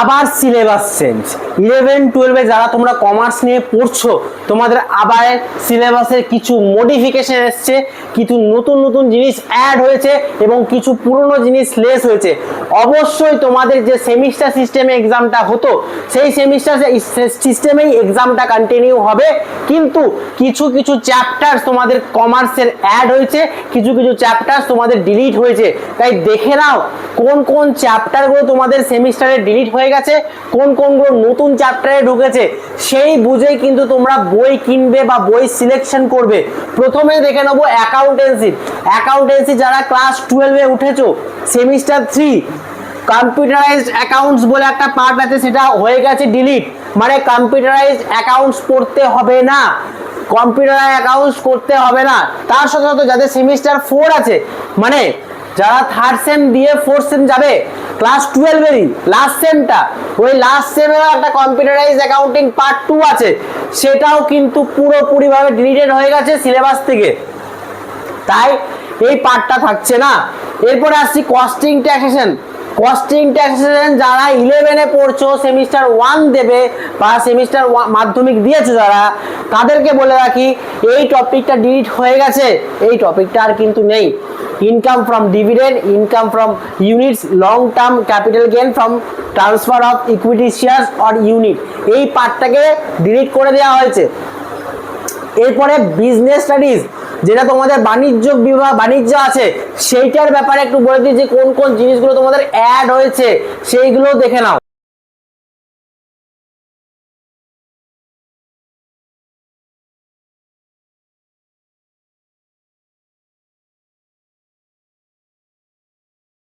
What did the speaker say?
আবার syllabus change eleven টুয়েলভে যারা তোমরা কমার্স নিয়ে পড়ছো, তোমাদের আবার সিলেবাসের কিছু মডিফিকেশন এসছে, কিছু নতুন নতুন জিনিস অ্যাড হয়েছে এবং কিছু পুরনো জিনিস লেস হয়েছে। অবশ্যই তোমাদের যে সেমিস্টার সিস্টেমে এক্সামটা হতো, সেই সেমিস্টার সিস্টেমেই এক্সামটা কন্টিনিউ হবে। কিন্তু কিছু কিছু চ্যাপ্টার তোমাদের কমার্সের অ্যাড হয়েছে, কিছু কিছু চ্যাপ্টার তোমাদের ডিলিট হয়েছে। তাই দেখে নাও কোন কোন চ্যাপ্টারগুলো তোমাদের সেমিস্টারে ডিলিট হয়ে গেছে। কোন কোনগুলো নতুন চ্যাপ্টারে ঢুকেছে, সেই বুঝেই কিন্তু তোমরা বই কিনবে বা বই সিলেকশন করবে। প্রথমে দেখে নেব অ্যাকাউন্টেন্সি অ্যাকাউন্টেন্সি যারা ক্লাস টুয়েলভে উঠেছো সেমিস্টার থ্রি কম্পিউটারাইজড অ্যাকাউন্টস বলে একটা পার্ট আছে, সেটা হয়ে গেছে ডিলিট মানে কম্পিউটারাইজড অ্যাকাউন্টস পড়তে হবে না। কম্পিউটার অ্যাকাউন্টস করতে হবে না। তার সাথে সাথে যাদের সেমিস্টার ফোর আছে মানে যারা থার্ড সেম দিয়ে ফোর্থ সেম যাবে ক্লাস টুয়েলভেরই লাস্ট সেমটা ওই লাস্ট সেমেরও একটা কম্পিউটারাইজ অ্যাকাউন্টিং পার্ট টু আছে। সেটাও কিন্তু পুরোপুরিভাবে ডিলিটেড হয়ে গেছে সিলেবাস থেকে। তাই এই পার্টটা থাকছে না। এরপরে আসছি কস্টিং ট্যাক্সেশন কস্টিং ট্যাক্সেশন যারা ইলেভেনে পড়ছো সেমিস্টার ওয়ান দেবে বা সেমিস্টার মাধ্যমিক দিয়েছ যারা, তাদেরকে বলে রাখি, এই টপিকটা ডিলিট হয়ে গেছে। এই টপিকটা আর কিন্তু নেই। Income from dividend income from units long term capital gain from transfer of equity shares or unit এই পার্টটাকে ডিলিট করে দেওয়া হয়েছে। এরপরে বিজনেস স্টাডিজ যেটা তোমাদের বাণিজ্য বিভাগ, বাণিজ্য আছে, সেইটার ব্যাপারে একটু বলে দিই যে কোন কোন জিনিসগুলো তোমাদের অ্যাড হয়েছে, সেইগুলো দেখে নাও।